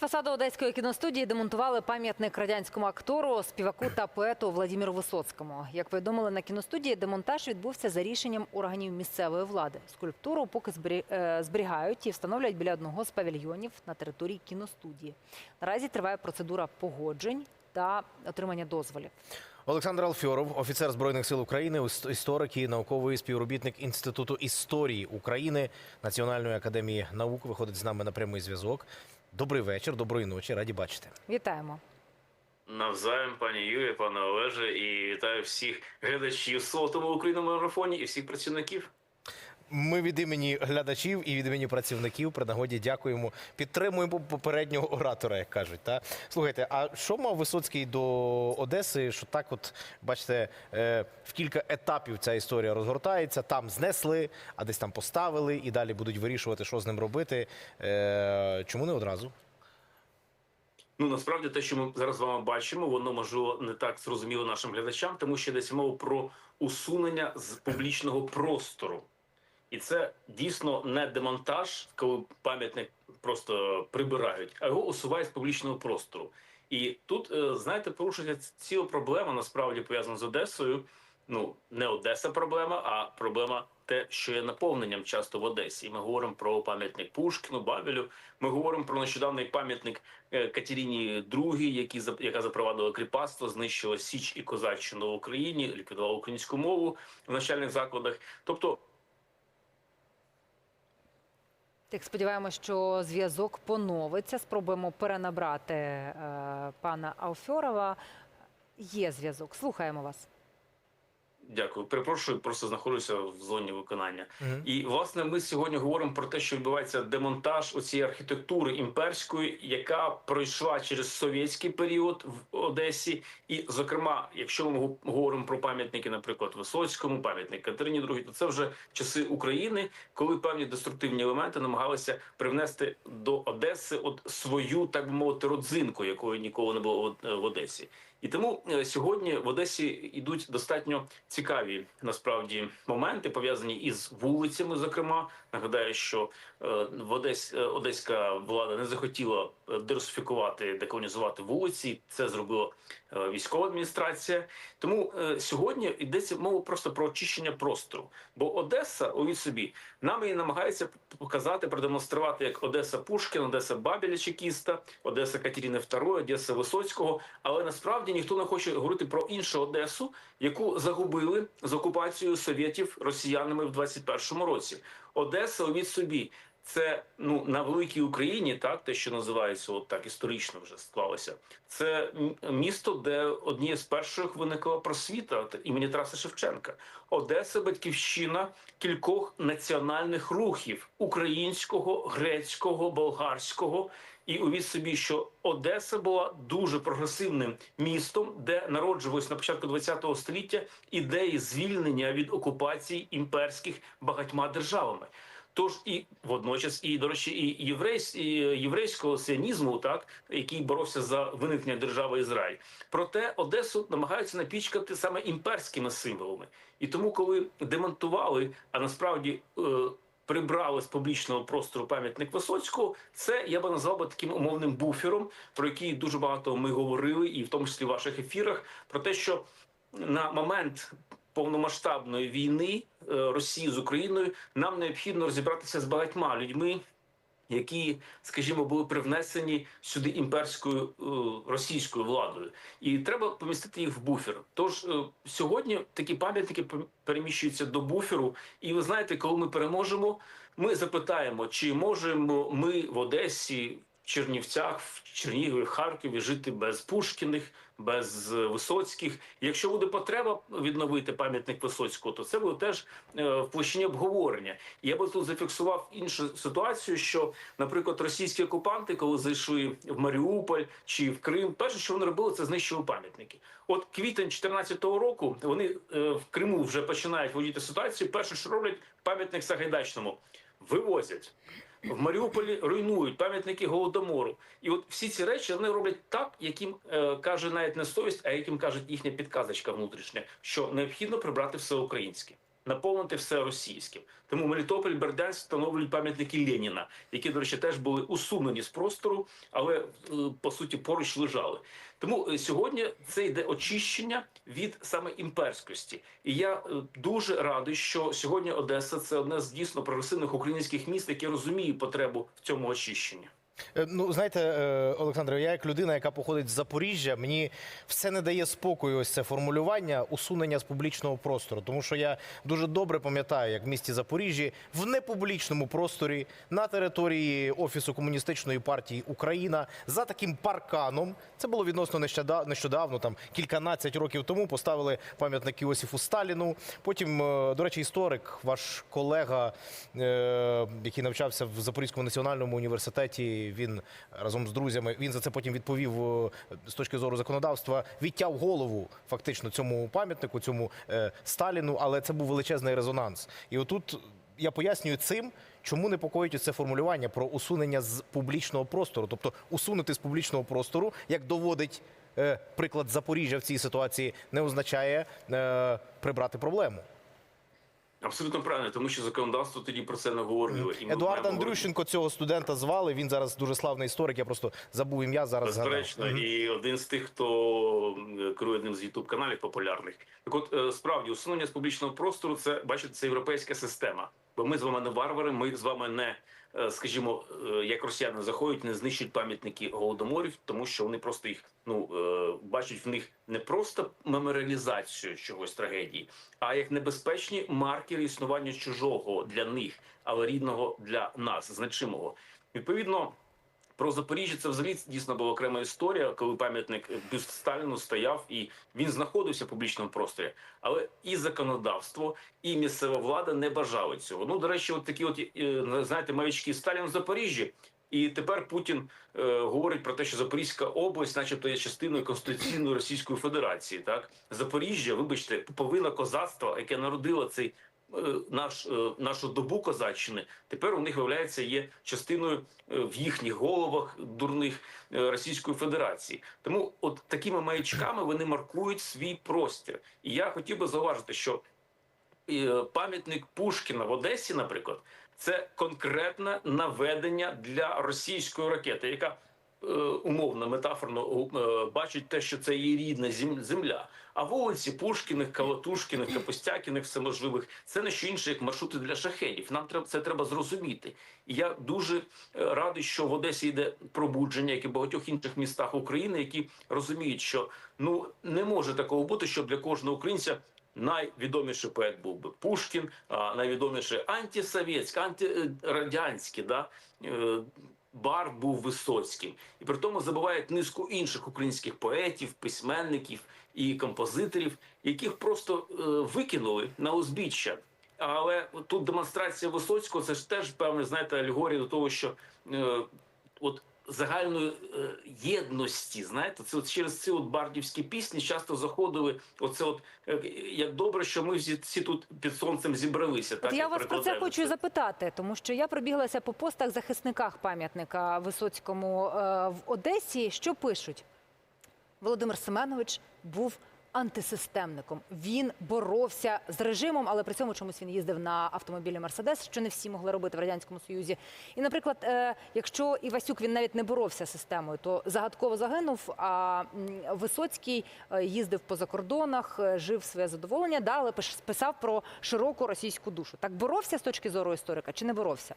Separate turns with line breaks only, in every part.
фасаду одеської кіностудії демонтували пам'ятник радянському актору, співаку та поету Владимиру Висоцькому. Як повідомили на кіностудії, демонтаж відбувся за рішенням органів місцевої влади. Скульптуру поки е, зберігають і встановлюють біля одного з павільйонів на території кіностудії. Наразі триває процедура погоджень та отримання дозволів.
Олександр Алфьоров, офіцер збройних сил України, іс- історик і науковий співробітник Інституту історії України Національної академії наук, виходить з нами на прямий зв'язок. Добрий вечір, доброї ночі, раді бачити.
Вітаємо.
Навзаєм, пані Юрія, пане Олеже, і вітаю всіх глядачів сотому Україному марафоні і всіх працівників.
Ми від імені глядачів і від імені працівників при нагоді дякуємо, підтримуємо попереднього оратора, як кажуть. Та слухайте, а що мав Висоцький до Одеси? Що так, от бачите, е, в кілька етапів ця історія розгортається. Там знесли, а десь там поставили, і далі будуть вирішувати, що з ним робити. Е, Чому не одразу?
Ну насправді те, що ми зараз з вами бачимо, воно можливо не так зрозуміло нашим глядачам, тому що йдеться мова про усунення з публічного простору. І це дійсно не демонтаж, коли пам'ятник просто прибирають, а його усувають з публічного простору. І тут, е, знаєте, порушується ціла проблема насправді пов'язана з Одесою. Ну, не Одеса проблема, а проблема те, що є наповненням часто в Одесі. І ми говоримо про пам'ятник Пушкіну, Бабелю. Ми говоримо про нещодавний пам'ятник е, Катерині II, яка запровадила кріпацтво, знищила Січ і Козаччину в Україні, ліквідувала українську мову в навчальних закладах. Тобто
Так сподіваємося, що зв'язок поновиться. Спробуємо перенабрати е, пана Алфьорова. Є зв'язок. Слухаємо вас.
Дякую. Перепрошую, просто знаходжуся в зоні виконання.
Мгм.
І власне ми сьогодні говоримо про те, що відбувається демонтаж у цієї архітектури імперської, яка пройшла через совєтський період в Одесі. І, зокрема, якщо ми говоримо про пам'ятники, наприклад, Висоцькому, пам'ятник Катерині II, то це вже часи України, коли певні деструктивні елементи намагалися привнести до Одеси от свою, так би мовити, родзинку, якої ніколи не було в- в Одесі. І тому е, сьогодні в Одесі йдуть достатньо цікаві насправді моменти пов'язані із вулицями. Зокрема, нагадаю, що е, в Одесь е, одеська влада не захотіла дерусифікувати, деколонізувати вулиці. Це зробила військова адміністрація. Тому сьогодні йдеться мова просто про очищення простору. Бо Одеса, уявіть собі, нам її намагається показати, продемонструвати як Одеса Пушкіна, Одеса Бабеля Чекіста, Одеса Катерини II, Одеса Висоцького. Але насправді ніхто не хоче говорити про іншу Одесу, яку загубили з окупацією совєтів росіянами в 21-му році. Одеса, уявіть собі. Це ну на великій Україні, так те, що називається, от так історично вже склалося. Це місто, де однією з перших виникла просвіта імені Тараса Шевченка. Одеса батьківщина кількох національних рухів українського, грецького, болгарського. І увіть собі, що Одеса була дуже прогресивним містом, де народжувалися на початку ХХ століття ідеї звільнення від окупацій імперських багатьма державами. Тож і водночас, і до речі, і єврейсь, єврейського сіонізму, так який боровся за виникнення держави Ізраїль. Проте Одесу намагаються напічкати саме імперськими символами. І тому, коли демонтували, а насправді е, прибрали з публічного простору пам'ятник Висоцького, це я би назвав би таким умовним буфером, про який дуже багато ми говорили, і в тому числі в ваших ефірах, про те, що на момент повномасштабної війни е, Росії з Україною нам необхідно розібратися з багатьма людьми. Які, скажімо, були привнесені сюди імперською е, російською владою, і треба помістити їх в буфер. Тож е, сьогодні такі пам'ятники пер- переміщуються до буферу. І ви знаєте, коли ми переможемо, ми запитаємо, чи можемо ми в Одесі, Чернівцях, в Чернігові, в Харкові жити без Пушкіних, без е, Висоцьких. Якщо буде потреба відновити пам'ятник Висоцького, то це буде теж е, в площині обговорення. Я би тут зафіксував іншу ситуацію, що, наприклад, російські окупанти, коли зайшли в Маріуполь чи в Крим, перше, що вони робили, це знищили пам'ятники. От квітень 2014 року вони е, в Криму вже починають володіти ситуацію. Перше, що роблять пам'ятник Сагайдачному, вивозять. В Маріуполі руйнують пам'ятники голодомору, і от всі ці речі вони роблять так, яким е, каже навіть не совість, а яким каже їхня підказочка внутрішня, що необхідно прибрати все українське. наповнити все російським. Тому Мелітополь, Бердянськ встановлюють пам'ятники Леніна, які, до речі, теж були усунені з простору, але е, по суті поруч лежали. Тому е, сьогодні це йде очищення від саме імперськості. І я е, дуже радий, що сьогодні Одеса це одне з дійсно прогресивних українських міст, яке розуміє потребу в цьому очищенні.
Е, Ну, знаєте, е, Олександре, я як людина, яка походить з Запоріжжя, мені все не дає спокою ось це формулювання усунення з публічного простору. Тому що я дуже добре пам'ятаю, як в місті Запоріжжі в непублічному просторі на території офісу комуністичної партії Україна за таким парканом. Це було відносно нещода- нещодавно, там кільканадцять років тому поставили пам'ятник Іосифу Сталіну. Потім, е, до речі, історик, ваш колега, який навчався в Запорізькому національному університеті, він разом з друзями, він за це потім відповів е, з точки зору законодавства, відтяв голову фактично цьому пам'ятнику, цьому е, Сталіну, але це був величезний резонанс. І отут я пояснюю цим, чому непокоїть це формулювання про усунення з публічного простору, тобто усунути з публічного простору, як доводить. е, Приклад Запоріжжя в цій ситуації не означає прибрати проблему.
Абсолютно правильно, тому що законодавство тоді про це не говорило. І
Едуард Андрющенко цього студента звали. Він зараз дуже славний історик. Я просто забув ім'я зараз.
Безперечно, і один з тих, хто керує одним з ютуб каналів популярних. Так, от е, справді усунення з публічного простору це бачите, це європейська система. Бо ми з вами не варвари, ми з вами не. Е, Скажімо, е, як росіяни заходять, не знищують пам'ятники голодоморів, тому що вони просто їх ну е, бачать в них не просто меморіалізацію чогось трагедії, а як небезпечні маркери існування чужого для них, але рідного для нас, значимого. Відповідно, про Запоріжжя це взагалі дійсно була окрема історія, коли пам'ятник бюст Сталіну стояв і він знаходився в публічному просторі. Але і законодавство, і місцева влада не бажали цього. Ну, до речі, от такі, от е, знаєте, маячки Сталін в Запоріжжі. І тепер Путін е, говорить про те, що Запорізька область, начебто, є частиною Конституційної Російської Федерації. Так, Запоріжжя, вибачте, пуповина козацтва, яке народило цей наш е, нашу добу козаччини, тепер у них виявляється є частиною е, в їхніх головах дурних е, Російської Федерації. Тому, от такими маячками вони маркують свій простір. І я хотів би зауважити, що е, пам'ятник Пушкіна в Одесі, наприклад, це конкретне наведення для російської ракети, яка е, умовно метафорно е, бачить те, що це її рідна зем- земля. А вулиці Пушкіних, Калатушкіних, Капустякіних, всеможливих це не що інше, як маршрути для шахедів. Нам треба це треба зрозуміти. І я дуже е, радий, що в Одесі йде пробудження, як і в багатьох інших містах України, які розуміють, що ну не може такого бути, щоб для кожного українця найвідоміший поет був би Пушкін, а найвідоміший антисовєтський, антирадянський, да, е, бар був Висоцьким. І при тому забувають низку інших українських поетів, письменників і композиторів, яких просто е, викинули на узбіччя. Але тут демонстрація Висоцького це ж теж певне, знаєте, алегорія до того, що е, от загальної е, єдності, знаєте, це от через ці от бардівські пісні часто заходили. Оце, от е, як добре, що ми всі, всі тут під сонцем зібралися.
От
так
я вас про це хочу запитати, тому що я пробіглася по постах захисниках пам'ятника Висоцькому е, в Одесі. Що пишуть? Володимир Семенович був антисистемником. Він боровся з режимом, але при цьому чомусь він їздив на автомобілі Мерседес, що не всі могли робити в радянському союзі. І, наприклад, е, якщо Івасюк він навіть не боровся з системою, то загадково загинув. А Висоцький е, їздив по закордонах, е, жив своє задоволення, да, але писав про широку російську душу. Так боровся з точки зору історика чи не боровся?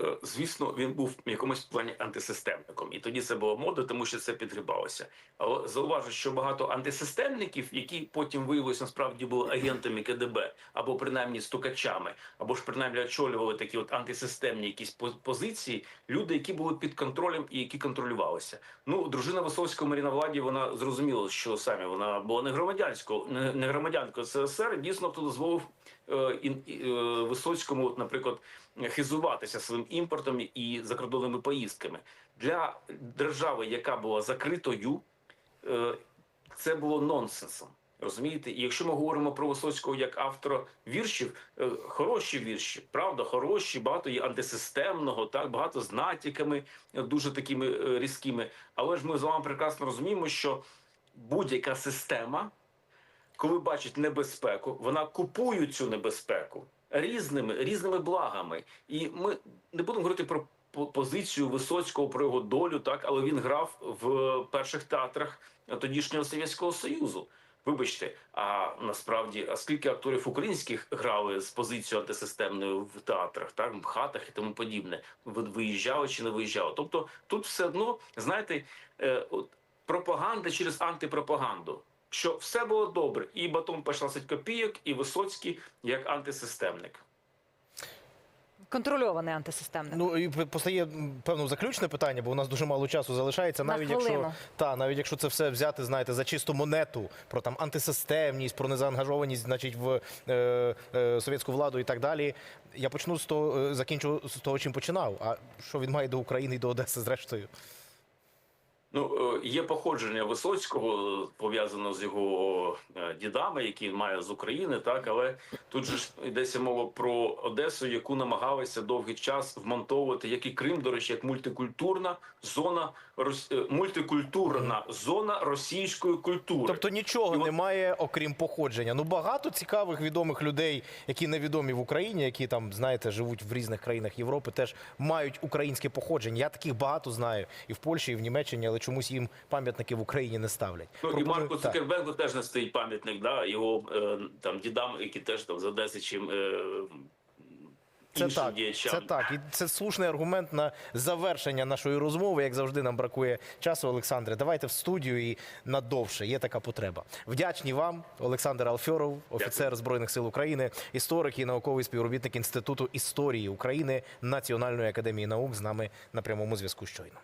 Е, Звісно, він був в якомусь плані антисистемником, і тоді це було мода, тому що це підгрібалося. Але зауважу, що багато антисистемників, які потім виявилися насправді були агентами КДБ або принаймні стукачами, або ж принаймні очолювали такі от антисистемні якісь позиції, люди, які були під контролем і які контролювалися. Ну, дружина Висоцького Маріна Владі, вона зрозуміла, що самі вона була не громадянською, не, громадянкою СССР. Дійсно, хто дозволив е, е, Висоцькому, наприклад, хизуватися своїм імпортом і закордонними поїздками для держави, яка була закритою, е, це було нонсенсом. Розумієте, і якщо ми говоримо про Висоцького як автора віршів, е, хороші вірші, правда, хороші, багато є антисистемного, так багато з натяками е, дуже такими різкими. Але ж ми з вами прекрасно розуміємо, що будь-яка система коли бачить небезпеку, вона купує цю небезпеку різними різними благами. І ми не будемо говорити про позицію Висоцького про його долю, так але він грав в перших театрах тодішнього Совєтського Союзу. Вибачте, а насправді, а скільки акторів українських грали з позицією антисистемною в театрах, так в хатах і тому подібне, виїжджали чи не виїжджали? Тобто тут все одно, знаєте, е, от, пропаганда через антипропаганду. Що все було добре, і батон по 16 копійок, і Висоцький як антисистемник.
Контрольований антисистемник.
Ну і постає певно заключне питання, бо у нас дуже мало часу залишається. Навіть
хвилину.
якщо та навіть якщо це все взяти, знаєте, за чисту монету про там антисистемність, про незаангажованість, значить, в е, е, совєтську владу і так далі. Я почну з того, е, закінчу з того, чим починав. А що він має до України і до Одеси, зрештою?
Ну, е, є походження Висоцького е, пов'язано з його е, дідами, які він має з України, так але тут же ж йдеться мова про Одесу, яку намагалися довгий час вмонтовувати, як і Крим, до речі, як мультикультурна зона мультикультурна зона російської культури.
Тобто нічого
І от-
немає, окрім походження. Ну багато цікавих відомих людей, які невідомі в Україні, які там знаєте, живуть в різних країнах Європи, теж мають українське походження. Я таких багато знаю і в Польщі, і в Німеччині, але чомусь їм пам'ятники в Україні не ставлять.
Ну, і
Пропоную-
Марку. Цукербергу теж не стоїть пам'ятник, да, його е, там дідам, які теж там з Одеси, чим е,
Це так, це так. І це слушний аргумент на завершення нашої розмови. Як завжди, нам бракує часу, Олександре. Давайте в студію і надовше. Є така потреба. Вдячні вам, Олександр Алфьоров, офіцер Збройних сил України, історик і науковий співробітник Інституту історії України Національної академії наук з нами на прямому зв'язку щойно.